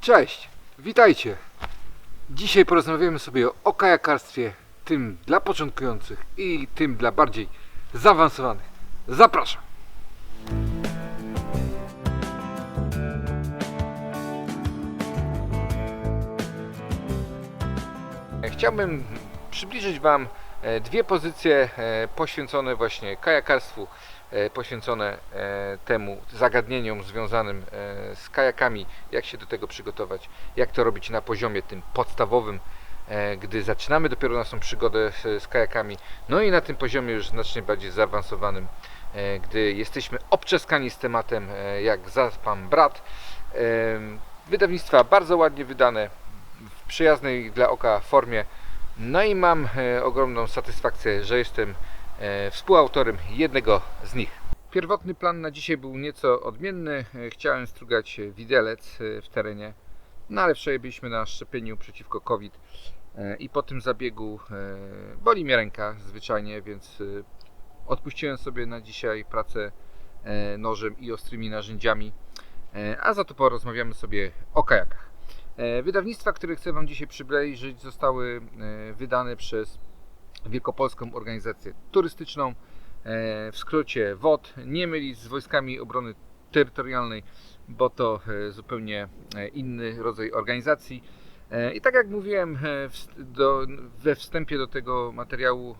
Cześć, witajcie. Dzisiaj porozmawiamy sobie o kajakarstwie, tym dla początkujących i tym dla bardziej zaawansowanych. Zapraszam. Chciałbym przybliżyć Wam e, dwie pozycje e, poświęcone właśnie kajakarstwu, e, poświęcone e, temu zagadnieniom związanym e, z kajakami, jak się do tego przygotować, jak to robić na poziomie tym podstawowym, e, gdy zaczynamy dopiero naszą przygodę z, kajakami, no i na tym poziomie już znacznie bardziej zaawansowanym, e, gdy jesteśmy obczeskani z tematem, e, jak Zaspam Brat. E, Wydawnictwa bardzo ładnie wydane, w przyjaznej dla oka formie. No i mam e, ogromną satysfakcję, że jestem e, współautorem jednego z nich. Pierwotny plan na dzisiaj był nieco odmienny. E, Chciałem strugać widelec e, w terenie, no ale wczoraj byliśmy na szczepieniu przeciwko COVID e, i po tym zabiegu e, boli mnie ręka zwyczajnie, więc e, odpuściłem sobie na dzisiaj pracę e, nożem i ostrymi narzędziami, e, a za to porozmawiamy sobie o kajakach. E, Wydawnictwa, które chcę Wam dzisiaj przybliżyć, zostały e, wydane przez Wielkopolską Organizację Turystyczną, e, w skrócie WOT, nie mylić z Wojskami Obrony Terytorialnej, bo to e, zupełnie e, inny rodzaj organizacji. I tak jak mówiłem we wstępie do tego materiału,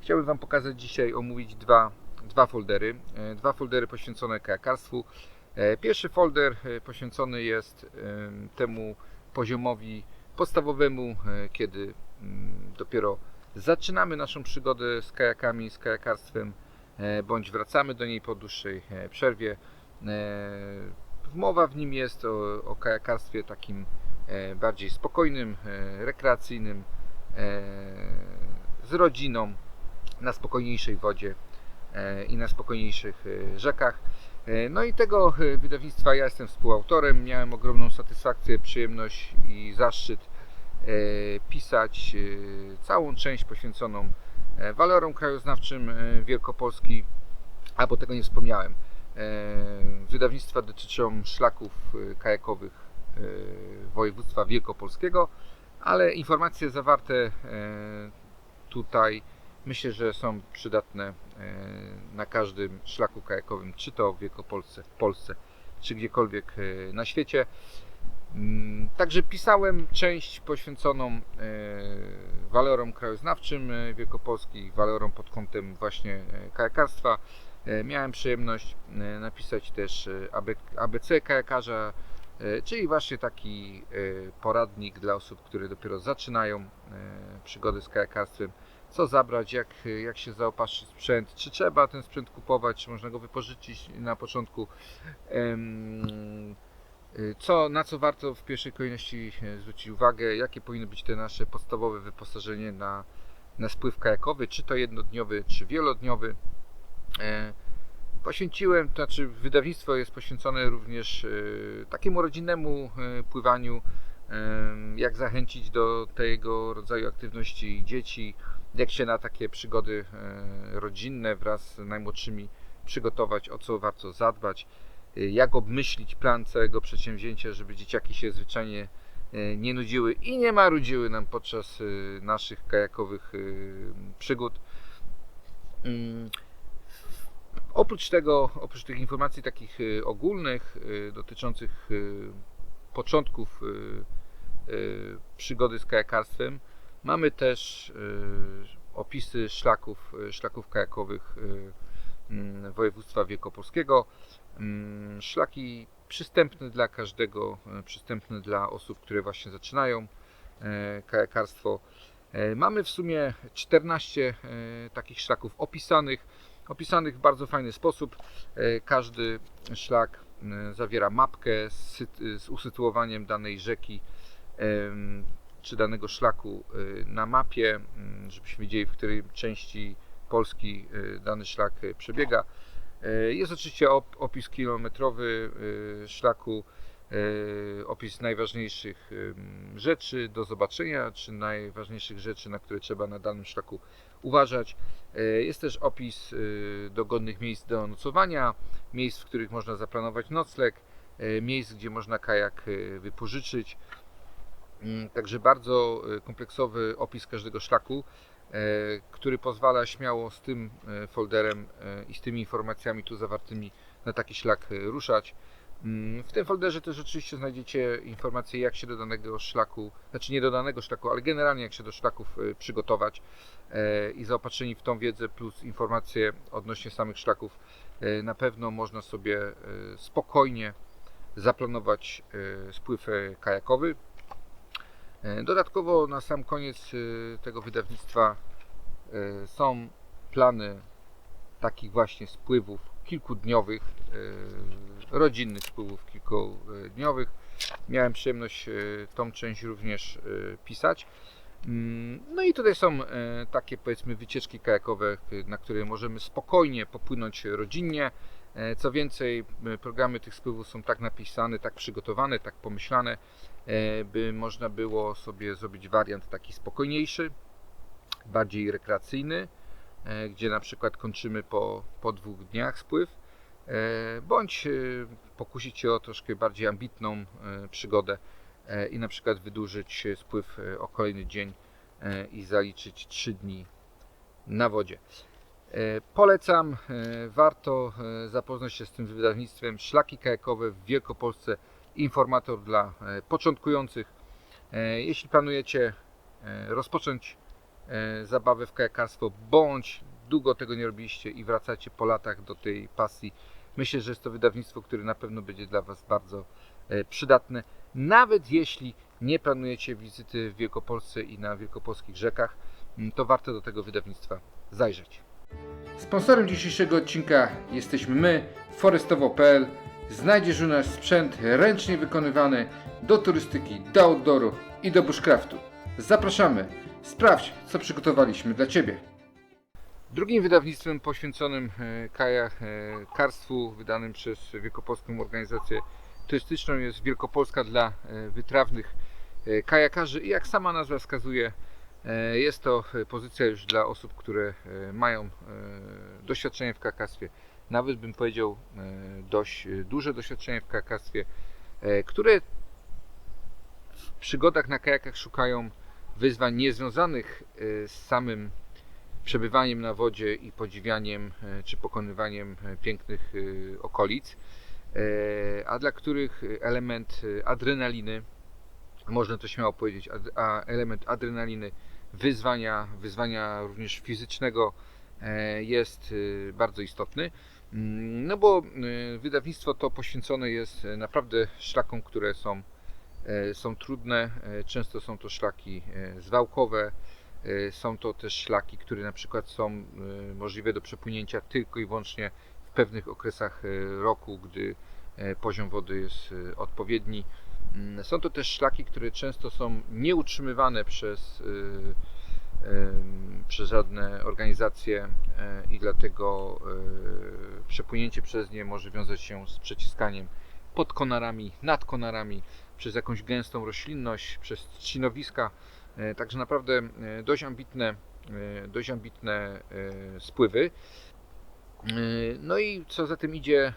chciałbym Wam pokazać dzisiaj, omówić dwa, dwa foldery. Dwa foldery poświęcone kajakarstwu. Pierwszy folder poświęcony jest em, temu poziomowi podstawowemu, kiedy dopiero zaczynamy naszą przygodę z kajakami, z kajakarstwem, e, bądź wracamy do niej po dłuższej e, przerwie. E, Mowa w nim jest o, o kajakarstwie takim bardziej spokojnym, rekreacyjnym, z rodziną, na spokojniejszej wodzie i na spokojniejszych rzekach. No i tego wydawnictwa ja jestem współautorem. Miałem ogromną satysfakcję, przyjemność i zaszczyt pisać e, całą część poświęconą e, walorom krajoznawczym e, Wielkopolski, a bo tego nie wspomniałem. E, Wydawnictwa dotyczą szlaków e, kajakowych e, województwa wielkopolskiego, ale informacje zawarte e, tutaj myślę, że są przydatne e, na każdym szlaku kajakowym, czy to w Wielkopolsce, w Polsce, czy gdziekolwiek e, na świecie. Mm, Także pisałem część poświęconą e, walorom krajoznawczym e, Wielkopolski, walorom pod kątem właśnie e, kajakarstwa. Miałem przyjemność napisać też AB ABC kajakarza, czyli właśnie taki poradnik dla osób, które dopiero zaczynają przygody z kajakarstwem. Co zabrać, jak, jak się zaopatrzyć w sprzęt, czy trzeba ten sprzęt kupować, czy można go wypożyczyć na początku. Y, Co, na co warto w pierwszej kolejności e, zwrócić uwagę, jakie powinno być te nasze podstawowe wyposażenie na, na spływ kajakowy, czy to jednodniowy, czy wielodniowy. E, Poświęciłem, to znaczy wydawnictwo jest poświęcone również e, takiemu rodzinnemu pływaniu, jak zachęcić do tego rodzaju aktywności dzieci, jak się na takie przygody rodzinne wraz z najmłodszymi przygotować, o co warto zadbać, jak obmyślić plan całego przedsięwzięcia, żeby dzieciaki się zwyczajnie e, nie nudziły i nie marudziły nam podczas e, naszych kajakowych przygód. Mm, Oprócz tego, oprócz tych informacji takich ogólnych dotyczących początków przygody z kajakarstwem, mamy też opisy szlaków, szlaków kajakowych województwa wielkopolskiego. Mm, Szlaki przystępne dla każdego, e, przystępne dla osób, które właśnie zaczynają e, kajakarstwo. E, Mamy w sumie 14 e, takich szlaków opisanych, opisanych w bardzo fajny sposób. Każdy szlak zawiera mapkę z, z usytuowaniem danej rzeki czy danego szlaku na mapie, m, żebyśmy wiedzieli, w której części Polski e, dany szlak e, przebiega. E, Jest oczywiście op- opis kilometrowy szlaku, opis najważniejszych rzeczy do zobaczenia, czy najważniejszych rzeczy, na które trzeba na danym szlaku uważać. Jest też opis dogodnych miejsc do nocowania, miejsc, w których można zaplanować nocleg, miejsc, gdzie można kajak wypożyczyć. Mm, Także bardzo kompleksowy opis każdego szlaku, który pozwala śmiało z tym e, folderem e, i z tymi informacjami tu zawartymi na taki szlak e, ruszać. Mm, W tym folderze też oczywiście znajdziecie informacje, jak się do danego szlaku, znaczy nie do danego szlaku, ale generalnie jak się do szlaków e, przygotować e, i zaopatrzeni w tą wiedzę plus informacje odnośnie samych szlaków, e, na pewno można sobie e, spokojnie zaplanować e, spływ e, kajakowy. E, Dodatkowo na sam koniec e, tego wydawnictwa e, są plany takich właśnie spływów kilkudniowych, rodzinnych spływów kilkudniowych. Miałem przyjemność tą część również pisać. Mm, No i tutaj są takie powiedzmy wycieczki kajakowe, na które możemy spokojnie popłynąć rodzinnie. E, Co więcej, e, programy tych spływów są tak napisane, tak przygotowane, tak pomyślane, e, by można było sobie zrobić wariant taki spokojniejszy, bardziej rekreacyjny, gdzie na przykład kończymy po, po dwóch dniach spływ, bądź pokusić się o troszkę bardziej ambitną przygodę i na przykład wydłużyć spływ o kolejny dzień i zaliczyć 3 dni na wodzie. E, Polecam, e, warto e, zapoznać się z tym wydawnictwem Szlaki kajakowe w Wielkopolsce, informator dla początkujących. Jeśli planujecie rozpocząć zabawę w kajakarstwo, bądź długo tego nie robiliście i wracacie po latach do tej pasji, myślę, że jest to wydawnictwo, które na pewno będzie dla Was bardzo przydatne. Nawet jeśli nie planujecie wizyty w Wielkopolsce i na wielkopolskich rzekach, to warto do tego wydawnictwa zajrzeć. Sponsorem dzisiejszego odcinka jesteśmy my, forestowo.pl. Znajdziesz u nas sprzęt ręcznie wykonywany do turystyki, do outdooru i do bushcraftu. Zapraszamy, sprawdź co przygotowaliśmy dla Ciebie. Drugim wydawnictwem poświęconym e, kajakarstwu, wydanym przez Wielkopolską Organizację Turystyczną jest Wielkopolska dla e, wytrawnych e, kajakarzy i jak sama nazwa wskazuje, e, jest to e, pozycja już dla osób, które e, mają e, doświadczenie w kajakarstwie, nawet bym powiedział e, dość e, duże doświadczenie w kajakarstwie, e, które w przygodach na kajakach szukają wyzwań niezwiązanych e, z samym przebywaniem na wodzie i podziwianiem e, czy pokonywaniem e, pięknych e, okolic, e, a dla których element e, adrenaliny, można to śmiało powiedzieć, a element adrenaliny, wyzwania, wyzwania również fizycznego e, jest e, bardzo istotny. Mm, No bo e, wydawnictwo to poświęcone jest naprawdę szlakom, które są, są trudne. Często są to szlaki zwałkowe, Są to też szlaki, które na przykład są możliwe do przepłynięcia tylko i wyłącznie w pewnych okresach roku, gdy poziom wody jest odpowiedni. Mm, Są to też szlaki, które często są nieutrzymywane przez, em, przez żadne organizacje e, i dlatego e, przepłynięcie przez nie może wiązać się z przeciskaniem pod konarami, nad konarami, przez jakąś gęstą roślinność, przez trzcinowiska. E, Także naprawdę e, dość ambitne, dość ambitne spływy. No i co za tym idzie,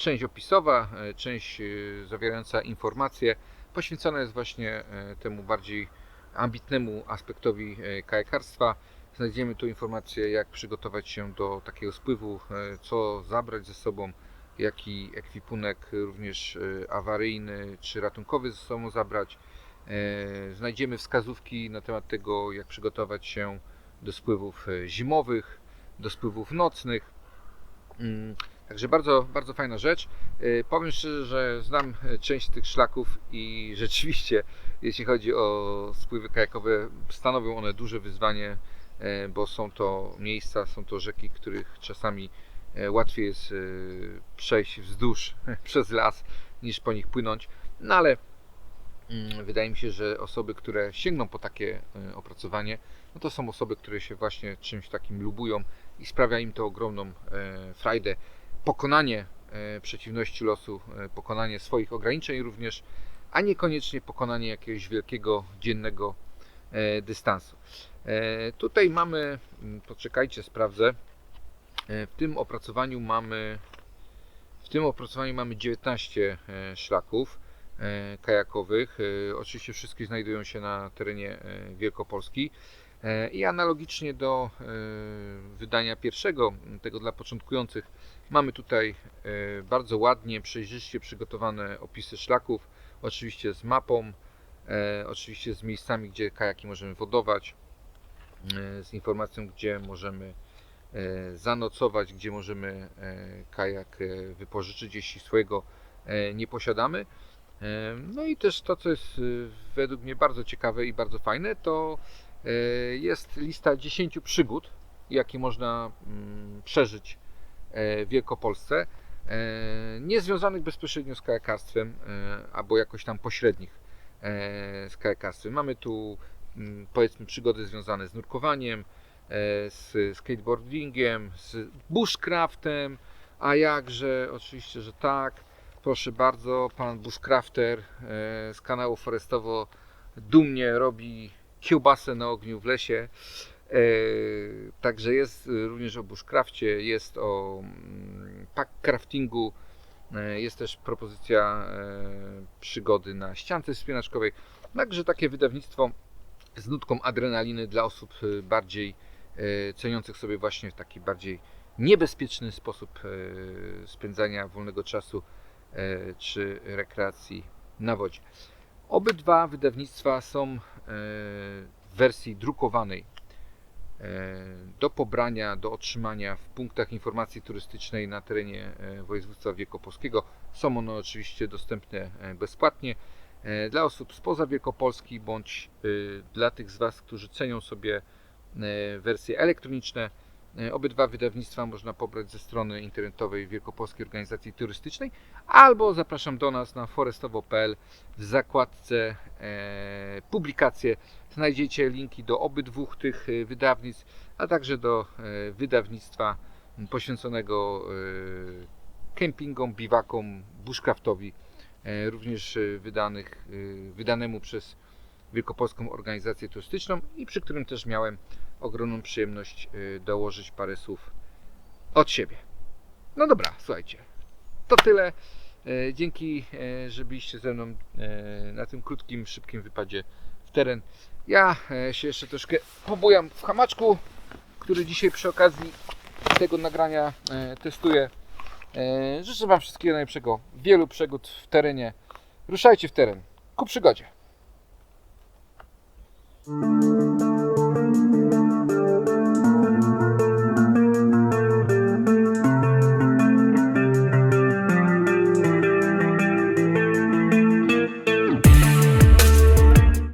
część opisowa, e, część e, zawierająca informacje poświęcona jest właśnie e, temu bardziej ambitnemu aspektowi kajakarstwa. Znajdziemy tu informacje, jak przygotować się do takiego spływu, co zabrać ze sobą, jaki ekwipunek również awaryjny czy ratunkowy ze sobą zabrać. Znajdziemy wskazówki na temat tego, jak przygotować się do spływów zimowych, do spływów nocnych. Także bardzo, bardzo fajna rzecz. E, Powiem szczerze, że znam e, część tych szlaków i rzeczywiście, jeśli chodzi o spływy kajakowe, stanowią one duże wyzwanie, e, bo są to miejsca, są to rzeki, których czasami łatwiej jest przejść wzdłuż przez las niż po nich płynąć. No ale Mm, Wydaje mi się, że osoby, które sięgną po takie opracowanie, no to są osoby, które się właśnie czymś takim lubują i sprawia im to ogromną frajdę. Pokonanie e, przeciwności losu, e, pokonanie swoich ograniczeń również, a niekoniecznie pokonanie jakiegoś wielkiego dziennego e, dystansu. Tutaj mamy, mm, poczekajcie, sprawdzę. W tym opracowaniu mamy tym opracowaniu mamy 19 e, szlaków kajakowych. Oczywiście wszystkie znajdują się na terenie Wielkopolski. E, I analogicznie do e, wydania pierwszego, tego dla początkujących, mamy tutaj e, bardzo ładnie, przejrzyście przygotowane opisy szlaków, oczywiście z mapą, oczywiście z miejscami, gdzie kajaki możemy wodować, z informacją, gdzie możemy zanocować, gdzie możemy kajak wypożyczyć, jeśli swojego nie posiadamy. No i też to, co jest według mnie bardzo ciekawe i bardzo fajne, to jest lista 10 przygód, jakie można mm, przeżyć e, w Wielkopolsce, e, nie związanych bezpośrednio z kajakarstwem, e, albo jakoś tam pośrednich e, z kajakarstwem. Mamy tu mm, powiedzmy przygody związane z nurkowaniem, e, z skateboardingiem, z bushcraftem, a jakże, oczywiście, że tak. Proszę bardzo, pan bushcrafter e, z kanału Forestowo dumnie robi kiełbasę na ogniu w lesie. E, Także jest również o bushcrafcie, jest o mm, packcraftingu, e, jest też propozycja e, przygody na ściance wspinaczkowej. Także takie wydawnictwo z nutką adrenaliny dla osób bardziej ceniących sobie właśnie taki bardziej niebezpieczny sposób spędzania wolnego czasu czy rekreacji na wodzie. Obydwa wydawnictwa są w wersji drukowanej e, do pobrania, do otrzymania w punktach informacji turystycznej na terenie e, województwa wielkopolskiego. Są one oczywiście dostępne e, bezpłatnie e, dla osób spoza Wielkopolski bądź e, dla tych z Was, którzy cenią sobie e, wersje elektroniczne. E, Obydwa wydawnictwa można pobrać ze strony internetowej Wielkopolskiej Organizacji Turystycznej albo zapraszam do nas na forestowo.pl w zakładce e, publikacje. Znajdziecie linki do obydwu tych e, wydawnictw, a także do e, wydawnictwa poświęconego e, kempingom, biwakom, bushcraftowi, e, również wydanych, e, wydanemu przez Wielkopolską Organizację Turystyczną i przy którym też miałem ogromną przyjemność e, dołożyć parę słów od siebie. No dobra, słuchajcie, to tyle. E, Dzięki, e, że byliście ze mną na tym krótkim, szybkim wypadzie w teren. Ja się jeszcze troszkę pobujam w hamaczku, który dzisiaj przy okazji tego nagrania testuję. Życzę Wam wszystkiego najlepszego, wielu przygód w terenie. Ruszajcie w teren ku przygodzie. Mm-hmm.